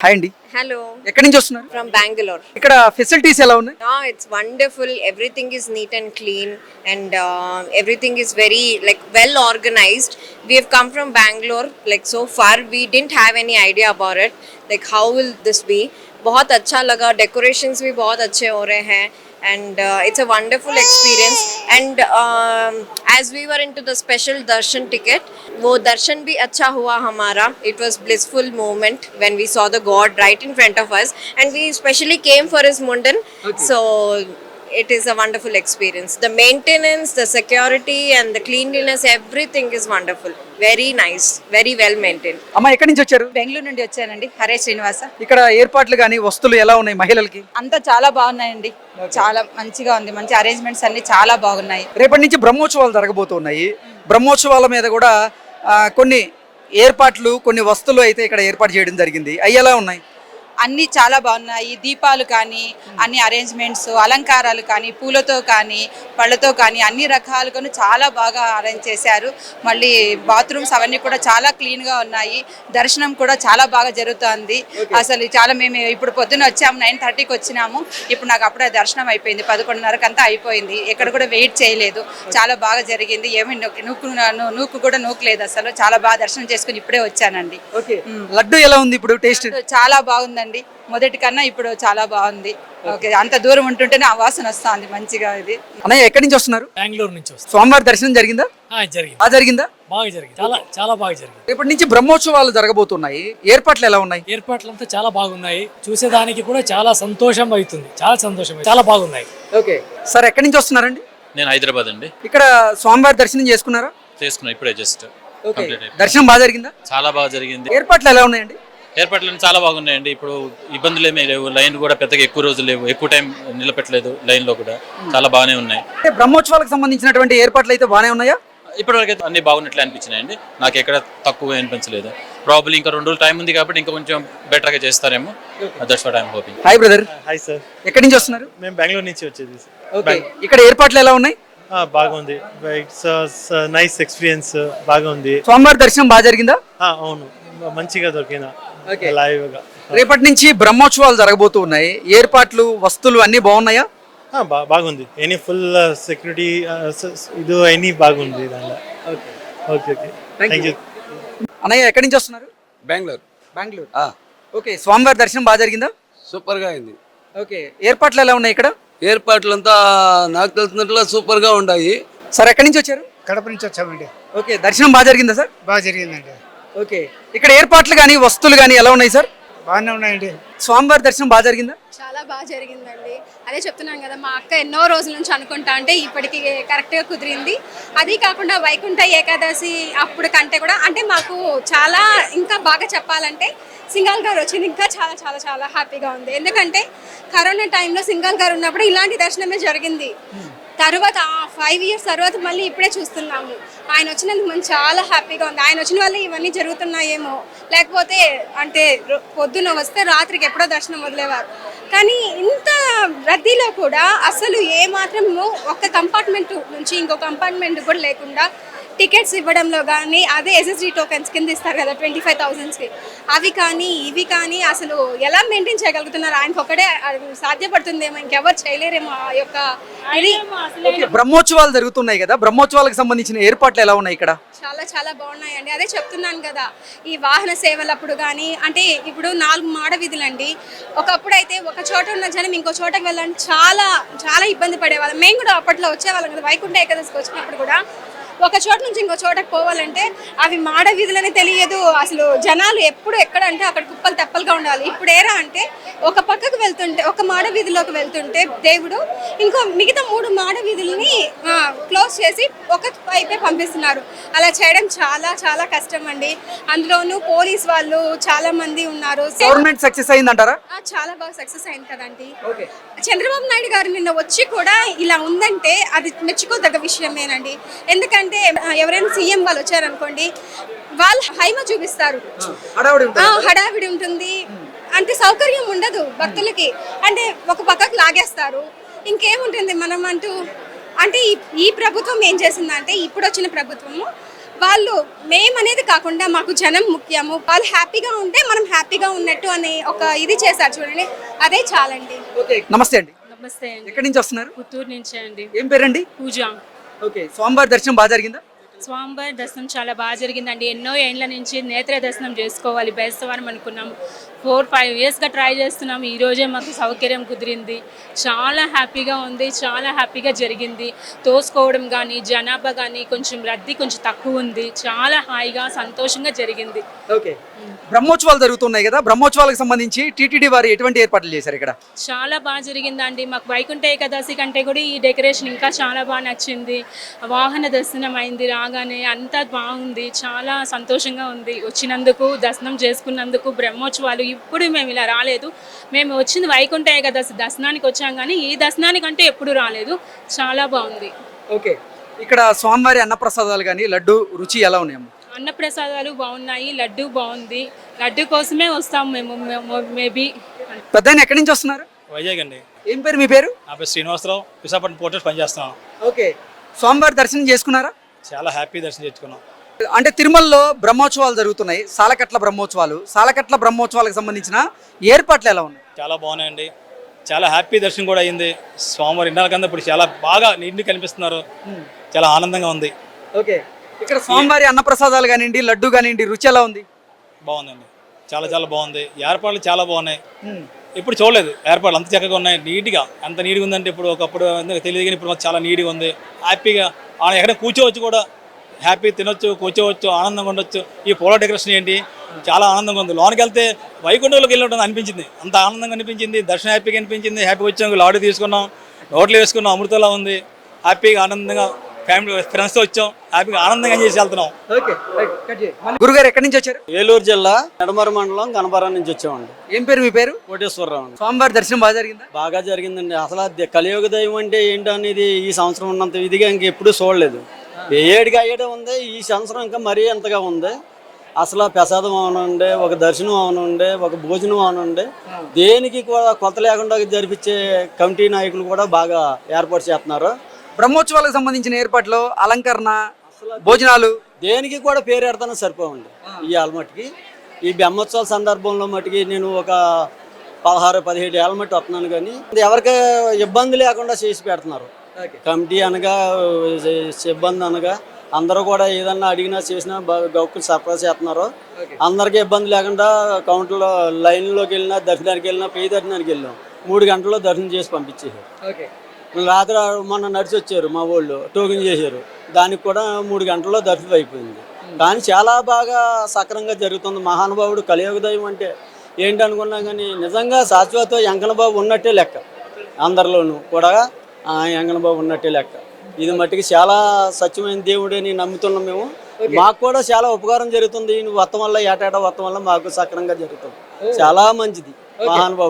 Hi అండి Hello, ఎక్కడి నుంచి వస్తున్నారు from Bangalore. ఇక్కడ ఫెసిలిటీస్ ఎలా ఉన్నాయి Now it's wonderful. Everything is neat and clean, and uh, everything is very like well organized. We have come from Bangalore. Like so far, we didn't have any idea about it. Like how will this be? बहुत अच्छा लगा decorations भी बहुत अच्छे हो रहे हैं and uh, it's a wonderful experience. And um, as we were into the special darshan ticket wo darshan bhi acha hua hamara. It was blissful moment when we saw the god right in front of us. And we specially came for his mundan okay. so it is a wonderful experience. The maintenance the security and the cleanliness everything is wonderful. Very nice very well maintained. అమ్మ ఎక్కడి నుంచి వచ్చారు? బెంగళూరు నుండి వచ్చానండి హరే శ్రీనివాస. ఇక్కడ ఏర్పాట్లు కానీ వస్తువులు ఎలా ఉన్నాయి మహిళలకి? అంతా చాలా బాగున్నాయండి. చాలా మంచిగా ఉంది. మంచి అరేంజ్మెంట్స్ అన్ని చాలా బాగున్నాయి. రేపటి నుంచి బ్రహ్మోత్సవాలు జరగబోతున్నాయి. బ్రహ్మోత్సవాల మీద కూడా ఆ, కొన్ని ఏర్పాట్లు కొన్ని వస్తువులు అయితే ఇక్కడ ఏర్పాటు చేయడం జరిగింది. అవి ఎలా ఉన్నాయి? అన్ని చాలా బాగున్నాయి. దీపాలు కానీ అన్ని అరేంజ్మెంట్స్ అలంకారాలు కానీ పూలతో కానీ పళ్ళతో కానీ అన్ని రకాలుగాను చాలా బాగా అరేంజ్ చేశారు. మళ్ళీ బాత్రూమ్స్ అవన్నీ కూడా చాలా క్లీన్గా ఉన్నాయి. దర్శనం కూడా చాలా బాగా జరుగుతుంది. అసలు చాలా మేము ఇప్పుడు పొద్దున్న వచ్చాము నైన్ థర్టీకి వచ్చినాము. ఇప్పుడు నాకు అప్పుడే దర్శనం అయిపోయింది. పదకొండున్నరకు అంతా అయిపోయింది. ఎక్కడ కూడా వెయిట్ చేయలేదు. చాలా బాగా జరిగింది. ఏమి నూకు నూకు కూడా నూకలేదు అసలు. చాలా బాగా దర్శనం చేసుకుని ఇప్పుడే వచ్చానండి. లడ్డు ఎలా ఉంది ఇప్పుడు టేస్ట్? చాలా బాగుందండి. మొదటి కన్నా ఇప్పుడు చాలా బాగుంది. ఓకే అంత దూరం ఉంటుంటేనే ఆ వాసన వస్తుంది మంచిగా ఇది. అన్నయ్య ఎక్కడి నుంచి వస్తున్నారు? బెంగళూరు నుంచి వస్తాం స్వామివారి దర్శనం జరిగిందా? ఆ, జరిగింది. ఆ జరిగిందా? బాగా జరిగింది. చాలా చాలా బాగా జరిగింది. రేపటి నుంచి బ్రహ్మోత్సవాలు జరగబోతున్నాయి. ఏర్పాట్లు ఎలా ఉన్నాయి? ఏర్పాట్లంతా చాలా బాగున్నాయి. చూసేదానికి కూడా చాలా సంతోషం అవుతుంది. చాలా సంతోషం అవుతుంది. చాలా బాగున్నాయి. ఓకే. సార్ ఎక్కడి నుంచి వస్తున్నారండి? నేను హైదరాబాద్ అండి. ఇక్కడ స్వామివారి దర్శనం చేసుకున్నారా? చేసుకున్నా ఇప్పుడే జస్ట్ ఓకే. కంప్లీట్ అయిపోయింది. దర్శనం బాగా జరిగిందా? చాలా బాగా జరిగింది. ఏర్పాట్లు ఎలా ఉన్నాయండి? ఏర్పాట్లు చాలా బాగున్నాయండి. ఇప్పుడు ఇబ్బందులు ఏమీ లేవు. లైన్ కూడా పెద్దగా ఎక్కువ రోజులు లేవు. ఎక్కువ టైం నిలబెట్టలేదు లైన్లో కూడా చాలా బాగానే ఉన్నాయి. అంటే బ్రహ్మోత్సవాలకు సంబంధించినటువంటి ఏర్పాట్లు అయితే బాగానే ఉన్నాయా? ఇప్పటివరకు అయితే అన్ని బాగున్నట్లు అనిపించినాయండి. నాకు ఎక్కడ తక్కువ అనిపించలేదు. ప్రాబ్లీ ఇంకా రెండు రోజులు టైం ఉంది కాబట్టి ఇంకా కొంచెం better గా చేస్తారేమో that's what I'm hoping hi brother hi sir ఎక్కడి నుంచి వస్తున్నారు? మేము బెంగళూరు నుంచి వచ్చేది సార్ ఓకే ఇక్కడ ఏర్పాట్లు ఎలా ఉన్నాయి? ఆ, బాగుంది. ఇట్స్ నైస్ ఎక్స్పీరియన్స్ బాగా ఉంది స్వామివారి దర్శనం బాగా జరిగిందా? ఆ, అవును. మంచిగా దొరికిన రేపటి నుంచి బ్రహ్మోత్సవాలు జరగబోతూ ఉన్నాయి. ఏర్పాట్లు వస్తువులు అన్ని బాగున్నాయా? బాగుంది. ఎనీ ఫుల్ సెక్యూరిటీ ఇది ఎనీ బాగుంది దానిలో ఓకే ఓకే థ్యాంక్ యూ అన్నయ్య ఎక్కడి నుంచి వస్తున్నారు? బెంగళూరు. బెంగళూరు. ఆ, ఓకే స్వామివారి దర్శనం బాగా జరిగిందా? సూపర్గా అయింది. ఓకే ఏర్పాట్లు ఎలా ఉన్నాయి ఇక్కడ? ఏర్పాట్లంతా నాకు తెలిసినట్లు సూపర్గా ఉన్నాయి సార్ ఎక్కడి నుంచి వచ్చారు? కడప నుంచి వచ్చామండి. ఓకే దర్శనం బాగా జరిగిందా సార్? బాగా జరిగిందండి. ఓకే. ఇక్కడ ఏర్పాట్లు కానీ వస్తువులు కానీ ఎలా ఉన్నాయి సార్? బాగానే ఉన్నాయండి. స్వామివారి దర్శనం బాగా జరిగిందా? చాలా బాగా జరిగిందండి. అదే చెప్తున్నాను కదా మా అక్క ఎన్నో రోజుల నుంచి అనుకుంటా అంటే ఇప్పటికి కరెక్ట్గా కుదిరింది. అది కాకుండా వైకుంఠ ఏకాదశి అప్పుడు కంటే కూడా అంటే మాకు చాలా ఇంకా బాగా చెప్పాలంటే సింగాల్ గారు వచ్చింది ఇంకా చాలా చాలా చాలా హ్యాపీగా ఉంది. ఎందుకంటే కరోనా టైంలో సింగాల్ గారు ఉన్నప్పుడు ఇలాంటి దర్శనమే జరిగింది. తర్వాత ఫైవ్ ఇయర్స్ తర్వాత మళ్ళీ ఇప్పుడే చూస్తున్నాము. ఆయన వచ్చినందుకు మనం చాలా హ్యాపీగా ఉంది. ఆయన వచ్చిన వల్ల ఇవన్నీ జరుగుతున్నాయేమో. లేకపోతే అంటే రొ- పొద్దున వస్తే రాత్రికి ఎప్పుడో దర్శనం వదిలేవారు. కానీ ఇంత రద్దీలో కూడా అసలు ఏ మాత్రము ఒక్క కంపార్ట్మెంట్ నుంచి ఇంకో కంపార్ట్మెంట్ కూడా లేకుండా టికెట్స్ ఇవ్వడంలో కానీ అదే ఎస్ఎస్డి టోకెన్స్ కింద ఇస్తారు కదా ట్వంటీ ఫైవ్ థౌసండ్స్కి అవి కానీ ఇవి కానీ అసలు ఎలా మెయింటైన్ చేయగలుగుతున్నారు? ఆయనకు ఒకటే సాధ్యపడుతుందేమో ఇంకెవరు చేయలేరేమో ఆ యొక్క ఇది. బ్రహ్మోత్సవాలు జరుగుతున్నాయి కదా బ్రహ్మోత్సవాలకు సంబంధించిన ఏర్పాట్లు ఎలా ఉన్నాయి ఇక్కడ? చాలా చాలా బాగున్నాయండి. అదే చెప్తున్నాను కదా ఈ వాహన సేవలప్పుడు కానీ అంటే ఇప్పుడు నాలుగు మాడ వీధులండి. ఒకప్పుడు అయితే ఒక చోట ఉన్న జనం ఇంకో చోటకి వెళ్ళాలని చాలా చాలా ఇబ్బంది పడేవాళ్ళం. మేము కూడా అప్పట్లో వచ్చేవాళ్ళం కదా వైకుంఠ ఏకాదశికి వచ్చినప్పుడు కూడా. ఒక చోట నుంచి ఇంకో చోటకి పోవాలంటే అవి మాడ వీధులని తెలియదు. అసలు జనాలు ఎప్పుడు ఎక్కడ అంటే అక్కడ కుప్పలు తెప్పలుగా ఉండాలి. ఇప్పుడు ఏరా అంటే ఒక పక్కకు వెళ్తుంటే ఒక మాడ వీధిలోకి వెళ్తుంటే దేవుడు ఇంకో మిగతా మూడు మాడ వీధులని క్లోజ్ చేసి ఒక వైపే పంపిస్తున్నారు. అలా చేయడం చాలా చాలా కష్టం అండి అందులోనూ పోలీస్ వాళ్ళు చాలా మంది ఉన్నారు. గవర్నమెంట్ సక్సెస్ అయిందంటారా? చాలా బాగా సక్సెస్ అయింది కదండి. చంద్రబాబు నాయుడు గారు నిన్న వచ్చి కూడా ఇలా ఉందంటే అది మెచ్చుకోదగ్గ విషయమేనండి. ఎందుకంటే ఎవరైనా సీఎం వాళ్ళు వచ్చారనుకోండి వాళ్ళు హైమ చూపిస్తారు. హడావిడి ఉంటుంది. అంటే సౌకర్యం ఉండదు భక్తులకి. అంటే ఒక పక్కకు లాగేస్తారు. ఇంకేముంటుంది? మనం అంటూ అంటే ఈ- ఈ ప్రభుత్వం ఏం చేసిందంటే ఇప్పుడు వచ్చిన ప్రభుత్వము వాళ్ళు మేము అనేది కాకుండా మాకు జనం ముఖ్యము వాళ్ళు హ్యాపీగా ఉంటే మనం హ్యాపీగా ఉన్నట్టు అనే ఒక ఇది చేశారు చూడండి. అదే చాలండి. ఓకే నమస్తే అండి. నమస్తే ఎక్కడి నుంచి వస్తున్నారు? పుత్తూరు నుంచి అండి. ఏం పేరండి? పూజ. ఓకే స్వామివారి దర్శనం బాగా జరిగిందా? స్వామివారి దర్శనం చాలా బాగా జరిగిందండి. ఎన్నో ఏండ్ల నుంచి నేత్ర దర్శనం చేసుకోవాలి బేస్తవారం అనుకున్నాం ఫోర్ ఫైవ్ ఇయర్స్గా ట్రై చేస్తున్నాం ఈ రోజే మాకు సౌకర్యం కుదిరింది. చాలా హ్యాపీగా ఉంది చాలా హ్యాపీగా జరిగింది. తోసుకోవడం కానీ జనాభా కానీ కొంచెం రద్దీ కొంచెం తక్కువ ఉంది. చాలా హాయిగా సంతోషంగా జరిగింది. ఓకే. బ్రహ్మోత్సవాలు జరుగుతున్నాయి కదా? బ్రహ్మోత్సవాలకు సంబంధించి టీటీడీ వారు ఎటువంటి ఏర్పాట్లు చేశారు ఇక్కడ? చాలా బాగా జరిగిందండి. మాకు వైకుంఠ ఏకాదశి కంటే కూడా ఈ డెకరేషన్ ఇంకా చాలా బాగా నచ్చింది. వాహన దర్శనం అయింది రాగానే అంతా బాగుంది చాలా సంతోషంగా ఉంది. వచ్చినందుకు దర్శనం చేసుకున్నందుకు బ్రహ్మోత్సవాలు ఇప్పుడు మేము ఇలా రాలేదు. మేము వచ్చింది వైకుంఠ ఏకాదశి దర్శనానికి వచ్చాం కానీ ఈ దర్శనానికంటే ఎప్పుడు రాలేదు. చాలా బాగుంది. ఓకే. ఇక్కడ స్వామివారి అన్నప్రసాదాలు కానీ లడ్డు రుచి ఎలా ఉన్నాయమ్మా అన్నప్రసాదాలు బాగున్నాయి లడ్డు బాగుంది. లడ్డు కోసమే వస్తాం మేము మేబీ. పెద్ద ఎక్కడి నుంచి వస్తున్నారు? వైజాగ్ అండి. ఏం పేరు మీ పేరు? నా పేరు శ్రీనివాసరావు. విశాఖపట్నం పోర్టల్ పనిచేస్తున్నాం. ఓకే. స్వామివారి దర్శనం చేసుకున్నారా? చాలా హ్యాపీ దర్శనం చేసుకున్నాం. అంటే తిరుమలలో బ్రహ్మోత్సవాలు జరుగుతున్నాయి. సాలకట్ల బ్రహ్మోత్సవాలు. సాలకట్ల బ్రహ్మోత్సవాలకు సంబంధించిన ఏర్పాట్లు ఎలా ఉన్నాయి? చాలా బాగున్నాయండి. చాలా హ్యాపీ దర్శనం కూడా అయింది. స్వామివారి ఇండాల కన్నా ఇప్పుడు చాలా బాగా నీటిని కనిపిస్తున్నారు. చాలా ఆనందంగా ఉంది. ఓకే. ఇక్కడ స్వామివారి అన్నప్రసాదాలు కానివ్వండి లడ్డు కానివ్వండి రుచి ఎలా ఉంది? బాగుందండి. చాలా చాలా బాగుంది. ఏర్పాట్లు చాలా బాగున్నాయి. ఇప్పుడు చూడలేదు. ఏర్పాట్లు అంత చక్కగా ఉన్నాయి. నీట్గా. ఎంత నీట్గా ఉందంటే ఇప్పుడు ఒకప్పుడు తెలియదు కానీ ఇప్పుడు చాలా నీట్గా ఉంది. హ్యాపీగా ఆ ఎక్కడ కూర్చోవచ్చు కూడా హ్యాపీ తినొచ్చు కూర్చోవచ్చు ఆనందంగా ఉండొచ్చు. ఈ పూల డెకరేషన్ ఏంటి? చాలా ఆనందంగా ఉంది. లోనికి వెళ్తే వైకుంఠంలోకి వెళ్ళినట్టు అనిపించింది. అంత ఆనందంగా అనిపించింది. దర్శనం హ్యాపీగా అనిపించింది. హ్యాపీగా వచ్చాం. లాడీ తీసుకున్నాం. నోట్లు వేసుకున్నాం. అమృతలా ఉంది. హ్యాపీగా ఆనందంగా ఫ్యామిలీ ఫ్రెండ్స్తో వచ్చాం. హ్యాపీగా ఆనందంగా చేసి వెళ్తున్నాం. గురుగారు ఎక్కడి నుంచి వచ్చారు? ఏలూరు జిల్లా నెడమర మండలం గణపరం నుంచి వచ్చామండి. ఏం పేరు మీ పేరు? కోటేశ్వరరావు. అండి స్వామివారి దర్శనం బాగా జరిగిందా? బాగా జరిగిందండి. అసలు కలియుగ దైవం అంటే ఏంటో అనేది ఈ సంవత్సరం ఉన్నంత ఇదిగా ఇంక ఎప్పుడూ చూడలేదు. ఏ ఏడుగా అయ్యేదే ఉంది ఈ సంవత్సరం ఇంకా మరీ ఎంతగా ఉంది. అసలు ప్రసాదం అవనండి ఒక దర్శనం అవనండి ఒక భోజనం అవనండి దేనికి కూడా కొత్త లేకుండా జరిపించే కమిటీ నాయకులు కూడా బాగా ఏర్పాటు చేస్తున్నారు. బ్రహ్మోత్సవాలకు సంబంధించిన ఏర్పాట్లు అలంకరణ భోజనాలు. దేనికి కూడా పేరు ఎడతానే సరిపోవండి. ఈ మట్టుకి. ఈ బ్రహ్మోత్సవాల సందర్భంలో మటుకి నేను ఒక పదహారు పదిహేడు ఏళ్ళ మట్టి వస్తున్నాను కానీ ఎవరికి ఇబ్బంది లేకుండా చేసి పెడుతున్నారు. కమిటీ అనగా సిబ్బంది అనగా అందరూ కూడా ఏదన్నా అడిగినా చేసినా గౌకులు సర్ప్రైజ్ చేస్తున్నారు అందరికీ ఇబ్బంది లేకుండా కౌంటర్లో లైన్లోకి వెళ్ళినా దర్శనానికి వెళ్ళినా ప్రియ దర్శనానికి వెళ్ళాం మూడు గంటల్లో దర్శనం చేసి పంపించేసారు రాత్రి మొన్న నడిచి వచ్చారు మా వాళ్ళు టోకెన్ చేశారు. దానికి కూడా మూడు గంటల్లో దర్శనం అయిపోయింది. కానీ చాలా బాగా సక్రంగా జరుగుతుంది. మహానుభావుడు కలియుగ దైవం అంటే ఏంటి అనుకున్నా కానీ నిజంగా శాశ్వత వెంకన్నబాబు ఉన్నట్టే లెక్క. అందరిలోనూ కూడా ఆ వెంకన్నబాబు ఉన్నట్టే లెక్క. ఇది మట్టికి చాలా సత్యమైన దేవుడని నమ్ముతున్నాం మేము. మాకు కూడా చాలా ఉపకారం జరుగుతుంది. ఈ వత్తం వల్ల ఏటాట వత్తం వల్ల మాకు సక్రంగా జరుగుతుంది. చాలా మంచిది. మహానుభావుడు.